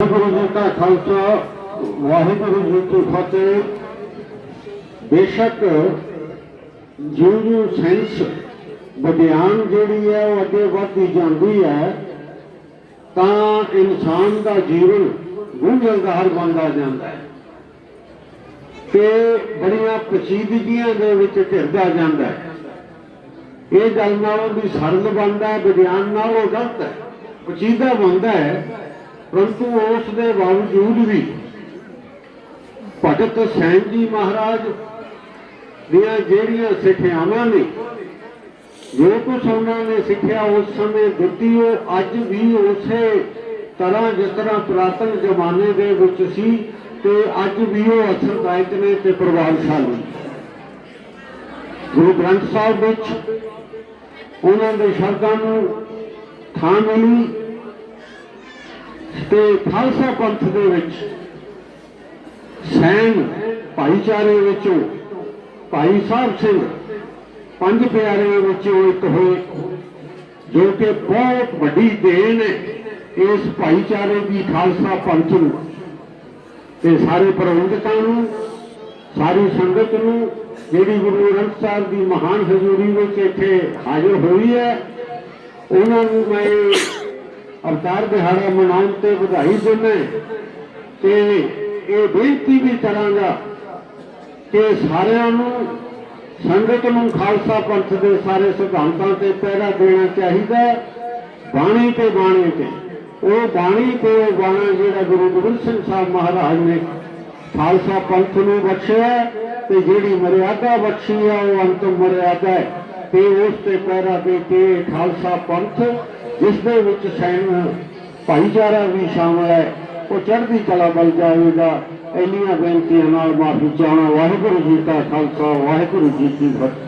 ਵਾਹਿਗੁਰੂ ਜੀ ਕਾ ਖਾਲਸਾ, ਵਾਹਿਗੁਰੂ ਜੀ ਕੀ ਫਤਿਹ। ਬੇਸ਼ੱਕ ਜਿਉਂ ਜਿਉਂ ਸੈਂਸ ਵਿਗਿਆਨ ਜਿਹੜੀ ਹੈ ਉਹ ਅੱਗੇ ਵਧਦੀ ਜਾਂਦੀ ਹੈ, ਤਾਂ ਇਨਸਾਨ ਦਾ ਜੀਵਨ ਗੁੰਝਲਦਾਰ ਬਣਦਾ ਜਾਂਦਾ ਹੈ ਤੇ ਬੜੀਆਂ ਪਚੀਦਗੀਆਂ ਦੇ ਵਿੱਚ ਘਿਰਦਾ ਜਾਂਦਾ ਹੈ। ਇਹ ਗੱਲ ਨਾਲੋਂ ਵੀ ਸਰਲ ਬਣਦਾ ਹੈ, ਵਿਗਿਆਨ ਉਹ ਗਲਤ ਹੈ ਪਚੀਦਾ ਬਣਦਾ ਹੈ। ਪਰੰਤੂ ਉਸ ਦੇ ਬਾਵਜੂਦ ਵੀ ਭਗਤ ਸੈਨ ਜੀ ਮਹਾਰਾਜ ਦੀਆਂ ਜਿਹੜੀਆਂ ਸਿੱਖਿਆਵਾਂ ਨੇ, ਜੋ ਕੁਛ ਉਹਨਾਂ ਨੇ ਸਿੱਖਿਆ ਉਸ ਸਮੇਂ ਦਿੱਤੀ, ਉਹ ਅੱਜ ਵੀ ਉਸੇ ਤਰ੍ਹਾਂ ਜਿਸ ਤਰ੍ਹਾਂ ਪੁਰਾਤਨ ਜ਼ਮਾਨੇ ਦੇ ਵਿੱਚ ਸੀ ਤੇ ਅੱਜ ਵੀ ਉਹ ਅਸਰਦਾਇਕ ਨੇ ਤੇ ਪ੍ਰਭਾਵਸ਼ਾਲੀ। ਗੁਰੂ ਗ੍ਰੰਥ ਸਾਹਿਬ ਵਿੱਚ ਉਹਨਾਂ ਦੇ ਸ਼ਬਦਾਂ ਨੂੰ ਥਾਂ ਮਿਲੀ। ਤੇ ਖਾਲਸਾ ਪੰਥ ਦੇ ਵਿੱਚ ਸੈਨ ਭਾਈਚਾਰੇ ਵਿੱਚੋਂ ਭਾਈ ਸਾਹਿਬ ਸਿੰਘ ਪੰਜ ਪਿਆਰਿਆਂ ਵਿੱਚੋਂ ਇੱਕ ਹੋਏ, ਜੋ ਕਿ ਬਹੁਤ ਵੱਡੀ ਦੇਣ ਹੈ ਇਸ ਭਾਈਚਾਰੇ ਦੀ ਖਾਲਸਾ ਪੰਥ ਨੂੰ। ਤੇ ਸਾਰੇ ਪ੍ਰਬੰਧਕਾਂ ਨੂੰ, ਸਾਰੀ ਸੰਗਤ ਨੂੰ, ਜਿਹੜੀ ਗੁਰੂ ਗ੍ਰੰਥ ਸਾਹਿਬ ਦੀ ਮਹਾਨ ਹਜ਼ੂਰੀ ਵਿੱਚ ਇੱਥੇ ਹਾਜ਼ਰ ਹੋਈ ਹੈ, ਉਹਨਾਂ ਨੂੰ ਮੈਂ ਅਵਤਾਰ ਦਿਹਾੜਾ ਮਨਾਉਣ ਤੇ ਵਧਾਈ ਦਿੰਦਾ ਤੇ ਇਹ ਬੇਨਤੀ ਵੀ ਕਰਾਂਗਾ ਕਿ ਸਾਰਿਆਂ ਨੂੰ ਸੰਗਤ ਨੂੰ ਖਾਲਸਾ ਪੰਥ ਦੇ ਸਾਰੇ ਸਿਧਾਂਤਾਂ ਤੇ ਪਹਿਰਾ ਦੇਣਾ ਚਾਹੀਦਾ ਬਾਣੀ ਤੇ ਬਾਣੀ ਤੇ। ਉਹ ਬਾਣੀ ਤੇ ਉਹ ਬਾਣਾ ਜਿਹੜਾ ਗੁਰੂ ਗੋਬਿੰਦ ਸਿੰਘ ਸਾਹਿਬ ਮਹਾਰਾਜ ਨੇ ਖਾਲਸਾ ਪੰਥ ਨੂੰ ਬਖਸ਼ਿਆ ਤੇ ਜਿਹੜੀ ਮਰਿਆਦਾ ਬਖਸ਼ੀ ਹੈ ਉਹ ਅੰਤਮ ਮਰਿਆਦਾ ਹੈ। ਤੇ ਉਸ ਤੇ ਪਹਿਰਾ ਦੇ ਕੇ ਖਾਲਸਾ ਪੰਥ ਜਿਸ ਦੇ ਵਿੱਚ ਸੈਨ ਭਾਈਚਾਰਾ ਵੀ ਸ਼ਾਮਲ ਹੈ, ਉਹ ਚੜ੍ਹਦੀ ਕਲਾ ਬਲ ਜਾਵੇਗਾ। ਇੰਨੀਆਂ ਬੇਨਤੀਆਂ ਨਾਲ ਮਾਫੀ ਚਾਹਣਾ ਵਾਹਿਗੁਰੂ ਜੀ ਕਾ ਖਾਲਸਾ, ਵਾਹਿਗੁਰੂ ਜੀ ਕੀ ਫਤਿਹ।